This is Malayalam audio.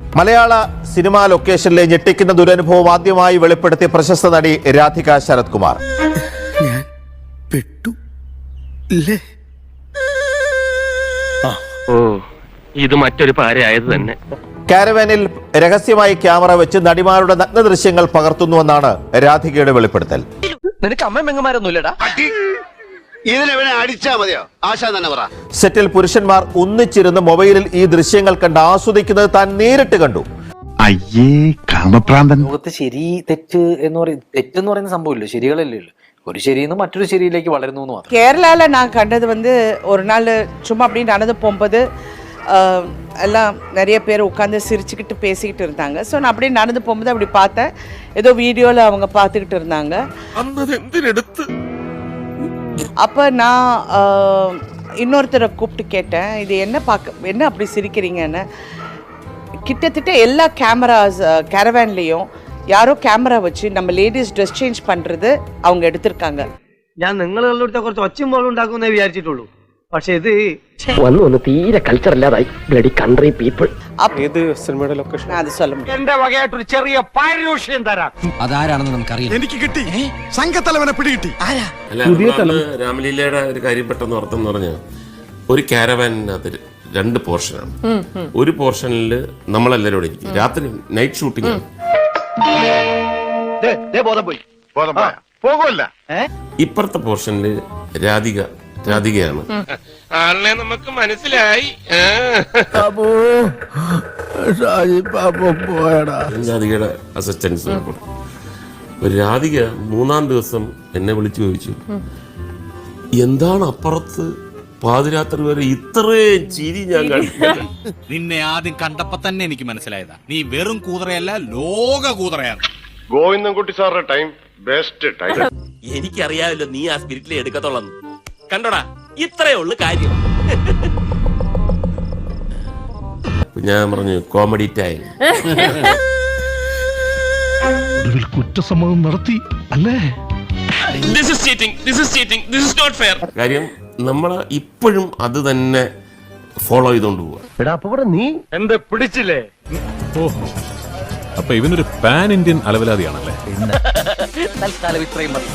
മലയാള സിനിമാ ലൊക്കേഷനിലെ ഞെട്ടിക്കുന്ന ദുരനുഭവം ആദ്യമായി വെളിപ്പെടുത്തിയ പ്രശസ്ത നടി രാധിക ശരത് കുമാർ ഞാൻ പെട്ടു ഇല്ലേ ഓ ഇത് മറ്റൊരു പാരയായത് തന്നെ. കാരവാനിൽ രഹസ്യമായി ക്യാമറ വെച്ച് നടിമാരുടെ നഗ്ന ദൃശ്യങ്ങൾ പകർത്തുന്നുവെന്നാണ് രാധികയുടെ വെളിപ്പെടുത്തൽ. നിനക്ക് അമ്മ പെങ്ങന്മാരൊന്നുമില്ലടാ. ഇതിനെവനെ അടിച്ചാ മതിയോ ആശാൻ തന്നെ പറ സെറ്റിൽ പുരുഷന്മാർ ഒന്നിച്ചിരുന്ന് മൊബൈലിൽ ഈ ദൃശ്യങ്ങൾ കണ്ട് ആസ്വദിക്കുന്നത് താൻ നേരിട്ട് കണ്ടു അയ്യേ കാമപ്രാന്തൻ ലോകത്ത് ശരി തെറ്റ് എന്ന് പറയും തെറ്റെന്ന് പറയുന്ന സംഭവമില്ല ശരികളല്ലേ ഉള്ളൂ ഒരു ശരിയിൽ നിന്ന് മറ്റൊരു ശരിയിലേക്ക് വളരുന്നു എന്ന് മാത്രം கேரளாவில் நான் கண்டது வந்து ஒரு நாள் சும்மா அப்படி நடந்து போகும்போது ஆஹ், எல்லாம் நிறைய பேர் உட்காந்து சிரிச்சுக்கிட்டு பேசிக்கிட்டு இருந்தாங்க ஸோ நான் அப்படியே நடந்து போகும்போது அப்படி பார்த்தேன் ஏதோ வீடியோவில் அவங்க பார்த்துக்கிட்டு இருந்தாங்க அப்போ நான் ஆஹ், இன்னொருத்தரை கூப்பிட்டு கேட்டேன் இது என்ன பார்க்க என்ன அப்படி சிரிக்கிறீங்கன்னு கிட்டத்தட்ட எல்லா கேமராஸ் கேரவேன்லேயும் யாரோ கேமரா வச்சு நம்ம லேடிஸ் ட்ரெஸ் சேஞ்ச் பண்ணுறது அவங்க எடுத்திருக்காங்க ഞാൻ നിങ്ങളുള്ള കുറച്ച് ഒച്ചയും പോലും ഉണ്ടാക്കുമെന്നേ വിചാരിച്ചിട്ടുള്ളൂ പക്ഷേ ഇത് വന്നു വന്ന് തീരെ കൾച്ചർ ഇല്ലാതായി ബ്ലഡി കൺട്രി പീപ്പിൾ ഏത് സിനിമയുടെ ലൊക്കേഷൻ അത് സ്ഥലം എന്റെ വകയായിട്ടൊരു ചെറിയ പാരിതോഷികം തരാം. അതാരാണെന്ന് നമുക്കറിയാം എനിക്ക് കിട്ടി. സംഘത്തലവനെ പിടികിട്ടി. പുതിയ രാമലീലയുടെ ഒരു കാര്യം പെട്ടെന്ന് ഓർത്തെന്ന് പറഞ്ഞാൽ ഒരു ക്യാരവാനിനകത്ത് രണ്ട് പോർഷനാണ് ഒരു പോർഷനിൽ നമ്മളെല്ലാവരും ഇരിക്കും. രാത്രി നൈറ്റ് ഷൂട്ടിംഗ് ആണ്. ബോധം പോയി. ബോധം പോകല്ല ഇപ്പുറത്തെ പോർഷനിൽ രാധിക രാധികയാണ്. ആളിനെ നമുക്ക് മനസ്സിലായി. രാധികയുടെ അസിസ്റ്റൻസ് ഒരു രാധിക മൂന്നാം ദിവസം എന്നെ വിളിച്ചു ചോദിച്ചു. എന്താണ് അപ്പുറത്ത് പാതിരാത്രി വരെ ഇത്രയും ചിരി ഞാൻ കണ്ടിട്ടില്ല നിന്നെ ആദ്യം കണ്ടപ്പോ തന്നെ എനിക്ക് മനസ്സിലായതാ. നീ വെറും കൂതറയല്ല ലോക കൂതറയാണ്. ഗോവിന്ദൻകുട്ടി സാറിന്റെ ടൈം ബെസ്റ്റ് ടൈം എനിക്കറിയാമല്ലോ നീ ആ സ്പിരിറ്റിലെ എടുക്കത്തുള്ളൂ കണ്ടോടാ ഇത്രയേ ഉള്ളു കാര്യം. ഞാൻ പറഞ്ഞു കോമഡി ടൈം ഒടുവിൽ കുറ്റസമ്മതം നടത്തി അല്ലേ? This is cheating this is cheating this is not fair കാര്യം നമ്മൾ ഇപ്പോഴും അത് തന്നെ ഫോളോ ചെയ്തോണ്ട് പോവുക എന്ത് പിടിച്ചില്ലേ? ഓഹോ അപ്പൊ ഇവനൊരു പാൻ ഇന്ത്യൻ അലവലാതിയാണല്ലേ? തൽക്കാലം ഇത്രയും മതി.